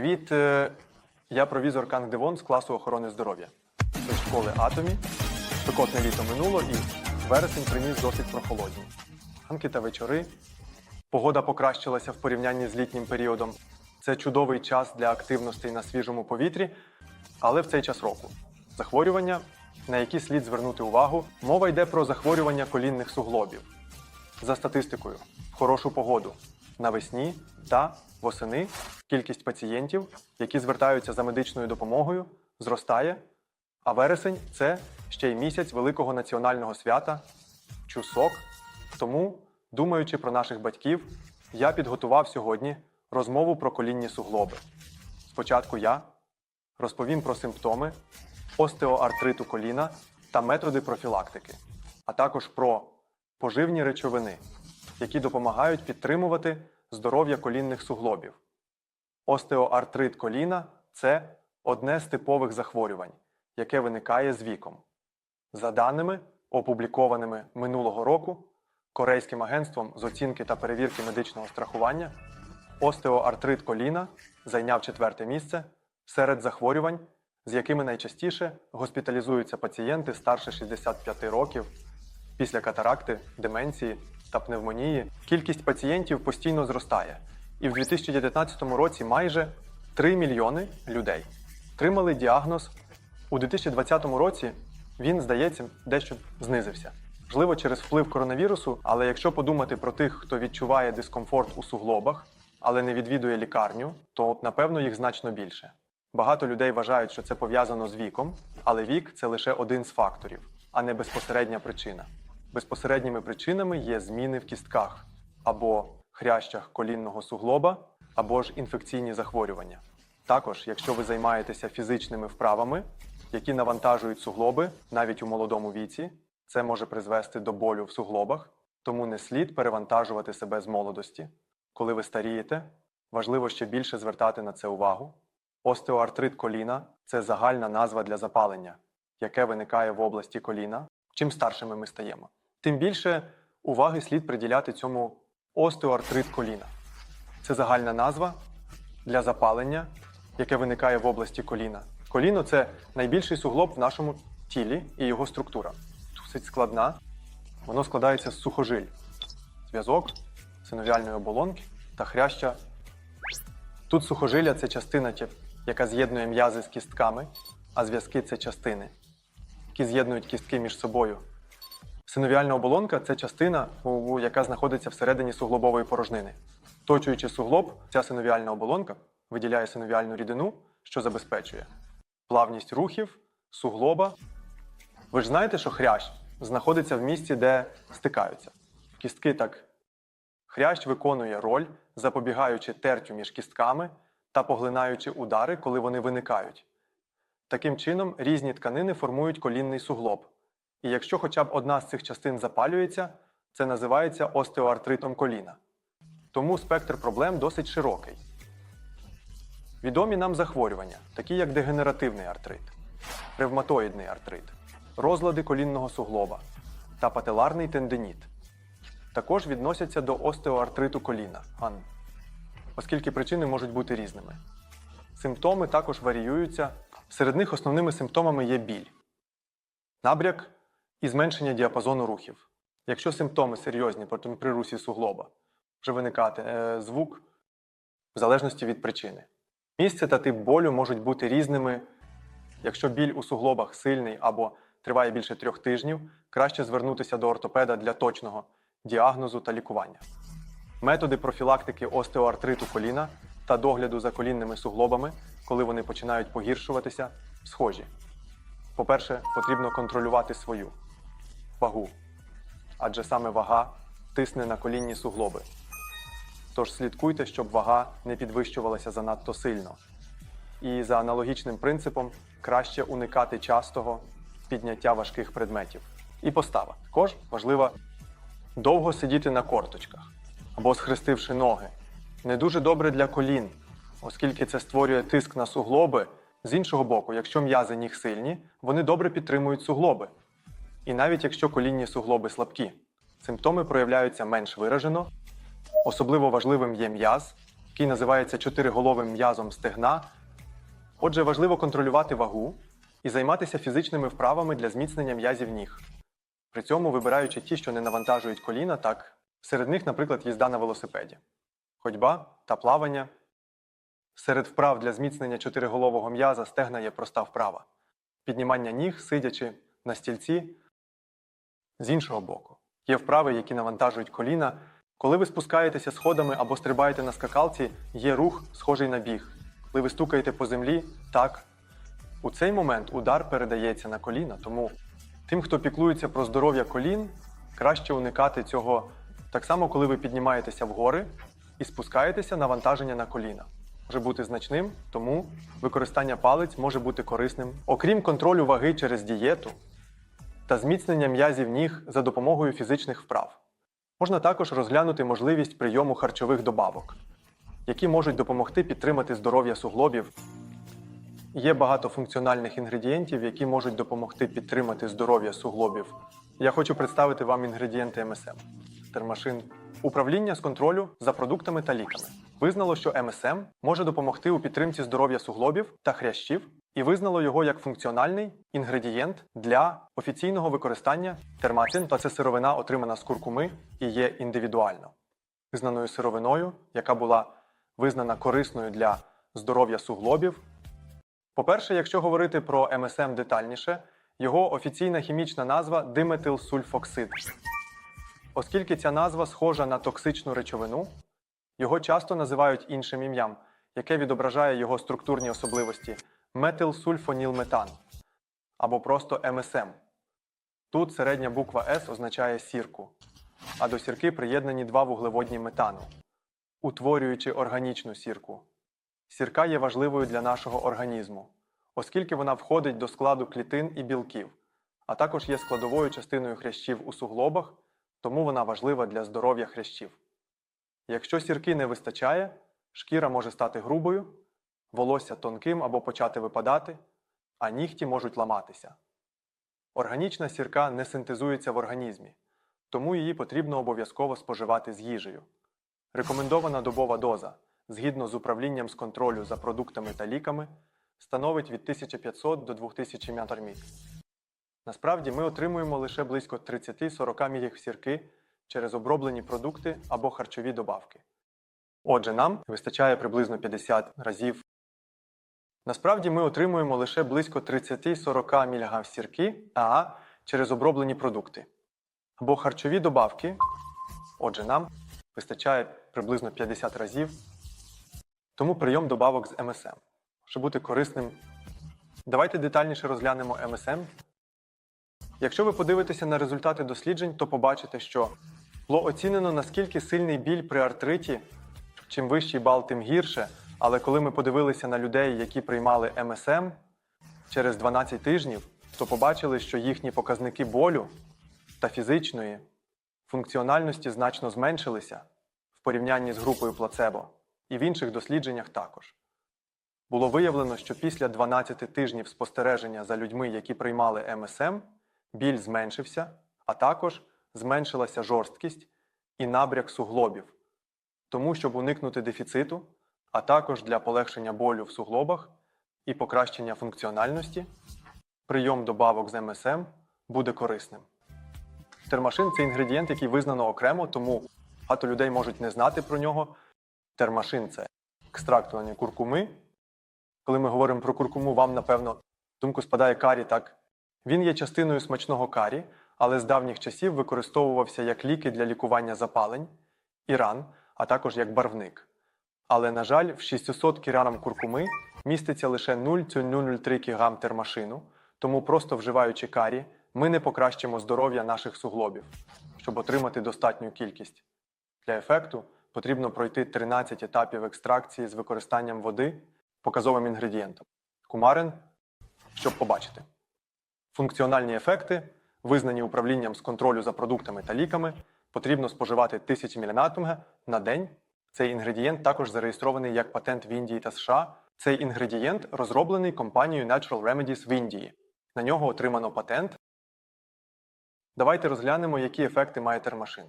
Привіт, е, я провізор Канг Девон з класу охорони здоров'я. Зі школи Атомі. Спекотне літо минуло і вересень приніс досить прохолодні. Ранки та вечори. Погода покращилася в порівнянні з літнім періодом. Це чудовий час для активностей на свіжому повітрі, але в цей час року. Захворювання, на які слід звернути увагу, мова йде про захворювання колінних суглобів. За статистикою, в хорошу погоду навесні та восени кількість пацієнтів, які звертаються за медичною допомогою, зростає, а вересень це ще й місяць великого національного свята Чусок. Тому, думаючи про наших батьків, я підготував сьогодні розмову про колінні суглоби. Спочатку я розповім про симптоми остеоартриту коліна та методи профілактики, а також про поживні речовини, які допомагають підтримувати здоров'я колінних суглобів. Остеоартрит коліна це одне з типових захворювань, яке виникає з віком. За даними, опублікованими минулого року Корейським агентством з оцінки та перевірки медичного страхування, остеоартрит коліна зайняв четверте місце серед захворювань, з якими найчастіше госпіталізуються пацієнти старше 65 років після катаракти, деменції та пневмонії. Кількість пацієнтів постійно зростає, і в 2019 році майже 3 мільйони людей отримали діагноз. У 2020 році він, здається, дещо знизився. Можливо, через вплив коронавірусу, але якщо подумати про тих, хто відчуває дискомфорт у суглобах, але не відвідує лікарню, то напевно їх значно більше. Багато людей вважають, що це пов'язано з віком, але вік це лише один з факторів, а не безпосередня причина. Безпосередніми причинами є зміни в кістках або хрящах колінного суглоба, або ж інфекційні захворювання. Також, якщо ви займаєтеся фізичними вправами, які навантажують суглоби навіть у молодому віці, це може призвести до болю в суглобах, тому не слід перевантажувати себе з молодості. Коли ви старієте, важливо ще більше звертати на це увагу. Остеоартрит коліна це загальна назва для запалення, яке виникає в області коліна. Чим старшими ми стаємо, тим більше уваги слід приділяти цьому остеоартрит коліна. Це загальна назва для запалення, яке виникає в області коліна. Коліно це найбільший суглоб в нашому тілі і його структура. Досить складна. Воно складається з сухожиль, зв'язок, синовіальної оболонки та хряща. Тут сухожилля це частина, яка з'єднує м'язи з кістками, а зв'язки це частини, які з'єднують кістки між собою. Синовіальна оболонка це частина, яка знаходиться всередині суглобової порожнини. Точуючи суглоб, ця синовіальна оболонка виділяє синовіальну рідину, що забезпечує плавність рухів, суглоба. Ви ж знаєте, що хрящ знаходиться в місці, де стикаються. Кістки так. Хрящ виконує роль, запобігаючи тертю між кістками та поглинаючи удари, коли вони виникають. Таким чином, різні тканини формують колінний суглоб. І якщо хоча б одна з цих частин запалюється, це називається остеоартритом коліна. Тому спектр проблем досить широкий. Відомі нам захворювання, такі як дегенеративний артрит, ревматоїдний артрит, розлади колінного суглоба та пателарний тендиніт. Також відносяться до остеоартриту коліна, ан, оскільки причини можуть бути різними. Симптоми також варіюються. Серед них основними симптомами є біль, набряк і зменшення діапазону рухів. Якщо симптоми серйозні при русі суглоба, може виникати е, звук в залежності від причини. Місце та тип болю можуть бути різними. Якщо біль у суглобах сильний або триває більше трьох тижнів, краще звернутися до ортопеда для точного діагнозу та лікування. Методи профілактики остеоартриту коліна та догляду за колінними суглобами, коли вони починають погіршуватися, схожі. По-перше, потрібно контролювати свою вагу, адже саме вага тисне на колінні суглоби. Тож слідкуйте, щоб вага не підвищувалася занадто сильно. І за аналогічним принципом краще уникати частого підняття важких предметів. І постава. Також важливо довго сидіти на корточках або схрестивши ноги. Не дуже добре для колін, оскільки це створює тиск на суглоби. З іншого боку, якщо м'язи ніг сильні, вони добре підтримують суглоби. І навіть якщо колінні суглоби слабкі, симптоми проявляються менш виражено. Особливо важливим є м'яз який називається чотириголовим м'язом стегна. Отже, важливо контролювати вагу і займатися фізичними вправами для зміцнення м'язів ніг. При цьому вибираючи ті, що не навантажують коліна, так серед них, наприклад, їзда на велосипеді, ходьба та плавання. Серед вправ для зміцнення чотириголового м'яза стегна є проста вправа. Піднімання ніг, сидячи на стільці. З іншого боку, є вправи, які навантажують коліна. Коли ви спускаєтеся сходами або стрибаєте на скакалці, є рух, схожий на біг. Коли ви стукаєте по землі, так. У цей момент удар передається на коліна, тому тим, хто піклується про здоров'я колін, краще уникати цього так само, коли ви піднімаєтеся вгори і спускаєтеся, навантаження на коліна. Може бути значним, тому використання палець може бути корисним. Окрім контролю ваги через дієту та зміцнення м'язів ніг за допомогою фізичних вправ. Можна також розглянути можливість прийому харчових добавок, які можуть допомогти підтримати здоров'я суглобів. Є багато функціональних інгредієнтів, які можуть допомогти підтримати здоров'я суглобів. Я хочу представити вам інгредієнти МСМ. Термашин. Управління з контролю за продуктами та ліками визнало, що МСМ може допомогти у підтримці здоров'я суглобів та хрящів і визнало його як функціональний інгредієнт для офіційного використання термацин, та це сировина, отримана з куркуми і є індивідуально визнаною сировиною, яка була визнана корисною для здоров'я суглобів. По-перше, якщо говорити про МСМ детальніше, його офіційна хімічна назва диметилсульфоксид. Оскільки ця назва схожа на токсичну речовину, його часто називають іншим ім'ям, яке відображає його структурні особливості метилсульфонілметан або просто МСМ. Тут середня буква С означає сірку, а до сірки приєднані два вуглеводні метану, утворюючи органічну сірку. Сірка є важливою для нашого організму, оскільки вона входить до складу клітин і білків, а також є складовою частиною хрящів у суглобах, тому вона важлива для здоров'я хрящів. Якщо сірки не вистачає, шкіра може стати грубою, волосся тонким або почати випадати, а нігті можуть ламатися. Органічна сірка не синтезується в організмі, тому її потрібно обов'язково споживати з їжею. Рекомендована добова доза згідно з управлінням з контролю за продуктами та ліками становить від 1500 до 2000 мг. Насправді ми отримуємо лише близько 30-40 мг сірки через оброблені продукти або харчові добавки. Отже, нам вистачає приблизно 50 разів. Насправді ми отримуємо лише близько 30-40 мг сірки а через оброблені продукти або харчові добавки. Отже, нам вистачає приблизно 50 разів. Тому прийом добавок з МСМ може бути корисним. Давайте детальніше розглянемо МСМ. Якщо ви подивитеся на результати досліджень, то побачите, що було оцінено наскільки сильний біль при артриті, чим вищий бал, тим гірше. Але коли ми подивилися на людей, які приймали МСМ через 12 тижнів, то побачили, що їхні показники болю та фізичної функціональності значно зменшилися в порівнянні з групою плацебо, і в інших дослідженнях також. Було виявлено, що після 12 тижнів спостереження за людьми, які приймали МСМ, біль зменшився, а також зменшилася жорсткість і набряк суглобів. Тому, щоб уникнути дефіциту, а також для полегшення болю в суглобах і покращення функціональності, прийом добавок з МСМ буде корисним. Термашин це інгредієнт, який визнано окремо, тому багато людей можуть не знати про нього. Термашин це екстракт ванілі куркуми. Коли ми говоримо про куркуму, вам, напевно, думку спадає карі, так? Він є частиною смачного карі, але з давніх часів використовувався як ліки для лікування запалень і ран, а також як барвник. Але, на жаль, в 600 кг куркуми міститься лише 0,003 кг термашину, тому просто вживаючи карі, ми не покращимо здоров'я наших суглобів. Щоб отримати достатню кількість. Для ефекту потрібно пройти 13 етапів екстракції з використанням води показовим інгредієнтом кумарин, щоб побачити. Функціональні ефекти, визнані управлінням з контролю за продуктами та ліками, потрібно споживати 1000 мг на день. Цей інгредієнт також зареєстрований як патент в Індії та США. Цей інгредієнт розроблений компанією Natural Remedies в Індії. На нього отримано патент. Давайте розглянемо, які ефекти має термашин.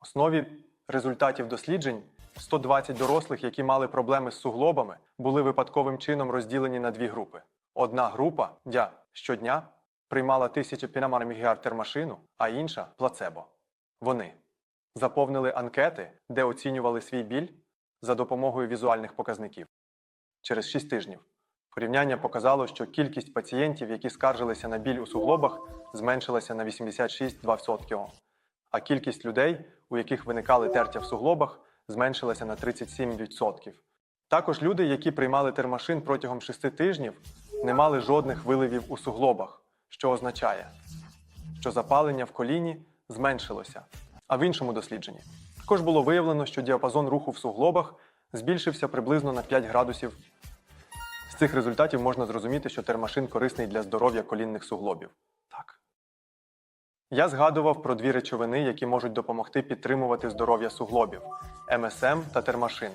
В основі результатів досліджень 120 дорослих, які мали проблеми з суглобами, були випадковим чином розділені на дві групи. Одна група дя щодня приймала тисячу пінамармігіар термашину, а інша плацебо. Вони заповнили анкети, де оцінювали свій біль за допомогою візуальних показників. Через 6 тижнів порівняння показало, що кількість пацієнтів, які скаржилися на біль у суглобах, зменшилася на 86,2%, а кількість людей, у яких виникали тертя в суглобах, зменшилася на 37%. Також люди, які приймали термашин протягом 6 тижнів, не мали жодних виливів у суглобах, що означає, що запалення в коліні зменшилося. А в іншому дослідженні також було виявлено, що діапазон руху в суглобах збільшився приблизно на 5 градусів. З цих результатів можна зрозуміти, що термашин корисний для здоров'я колінних суглобів. Так. Я згадував про дві речовини, які можуть допомогти підтримувати здоров'я суглобів МСМ та термашин.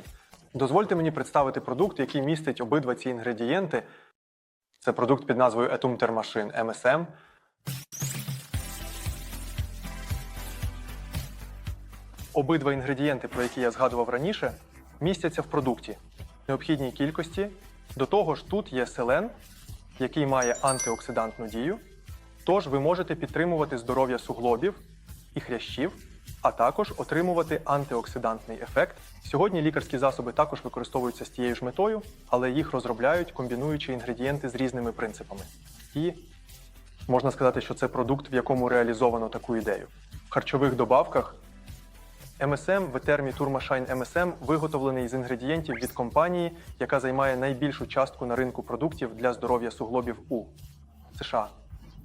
Дозвольте мені представити продукт, який містить обидва ці інгредієнти. Це продукт під назвою Etum Termachin MSM. Обидва інгредієнти, про які я згадував раніше, містяться в продукті в необхідній кількості. До того ж, тут є селен, який має антиоксидантну дію. Тож ви можете підтримувати здоров'я суглобів і хрящів, а також отримувати антиоксидантний ефект. Сьогодні лікарські засоби також використовуються з тією ж метою, але їх розробляють, комбінуючи інгредієнти з різними принципами. І можна сказати, що це продукт, в якому реалізовано таку ідею. В харчових добавках MSM Vetermi Turmashine MSM виготовлений з інгредієнтів від компанії, яка займає найбільшу частку на ринку продуктів для здоров'я суглобів у США.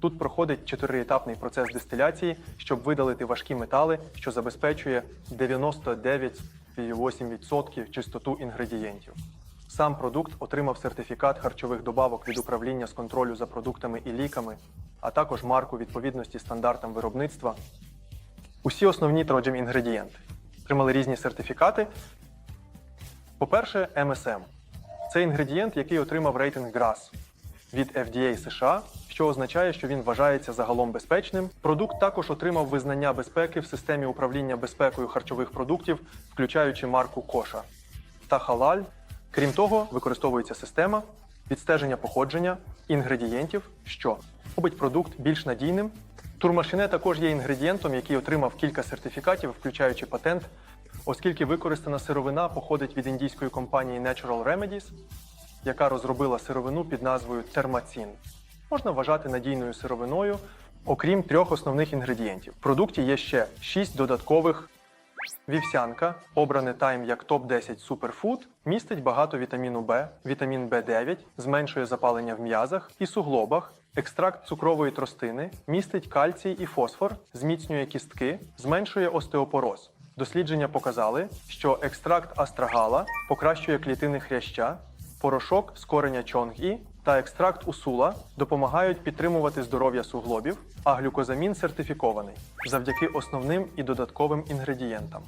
Тут проходить чотириетапний процес дистиляції, щоб видалити важкі метали, що забезпечує 99,8% чистоту інгредієнтів. Сам продукт отримав сертифікат харчових добавок від управління з контролю за продуктами і ліками, а також марку відповідності стандартам виробництва. Усі основні троджем інгредієнти отримали різні сертифікати. По-перше, MSM. Це інгредієнт, який отримав рейтинг GRAS від FDA США, що означає, що він вважається загалом безпечним. Продукт також отримав визнання безпеки в системі управління безпекою харчових продуктів, включаючи марку Коша та Халаль. Крім того, використовується система відстеження походження інгредієнтів, що робить продукт більш надійним. Турмашине також є інгредієнтом, який отримав кілька сертифікатів, включаючи патент, оскільки використана сировина походить від індійської компанії Natural Remedies, яка розробила сировину під назвою Термацін. Можна вважати надійною сировиною, окрім трьох основних інгредієнтів. В продукті є ще шість додаткових. Вівсянка, обране Time як топ-10 суперфуд, містить багато вітаміну Б, вітамін В9, зменшує запалення в м'язах і суглобах. Екстракт цукрової тростини містить кальцій і фосфор, зміцнює кістки, зменшує остеопороз. Дослідження показали, що екстракт астрагала покращує клітини хряща, порошок з кореня чонг-і та екстракт усула допомагають підтримувати здоров'я суглобів, а глюкозамін сертифікований завдяки основним і додатковим інгредієнтам.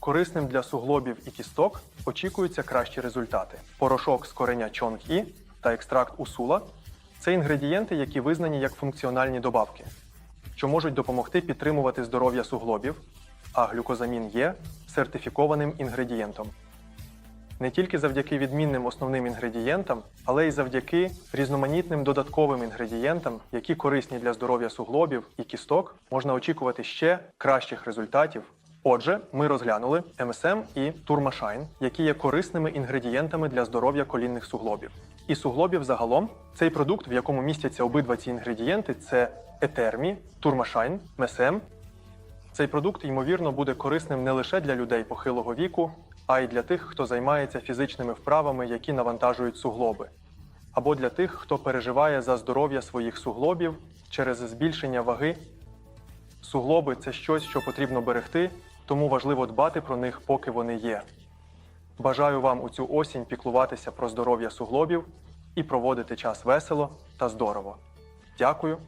Корисним для суглобів і кісток очікуються кращі результати. Порошок з кореня чонг-і та екстракт усула це інгредієнти, які визнані як функціональні добавки, що можуть допомогти підтримувати здоров'я суглобів, а глюкозамін є сертифікованим інгредієнтом. Не тільки завдяки відмінним основним інгредієнтам, але й завдяки різноманітним додатковим інгредієнтам, які корисні для здоров'я суглобів і кісток, можна очікувати ще кращих результатів. Отже, ми розглянули МСМ і Турмашайн, які є корисними інгредієнтами для здоров'я колінних суглобів. І суглобів загалом цей продукт, в якому містяться обидва ці інгредієнти, це Етермі, Турмашайн, МСМ. Цей продукт, ймовірно, буде корисним не лише для людей похилого віку, а й для тих, хто займається фізичними вправами, які навантажують суглоби, або для тих, хто переживає за здоров'я своїх суглобів через збільшення ваги. Суглоби це щось, що потрібно берегти, тому важливо дбати про них, поки вони є. Бажаю вам у цю осінь піклуватися про здоров'я суглобів і проводити час весело та здорово. Дякую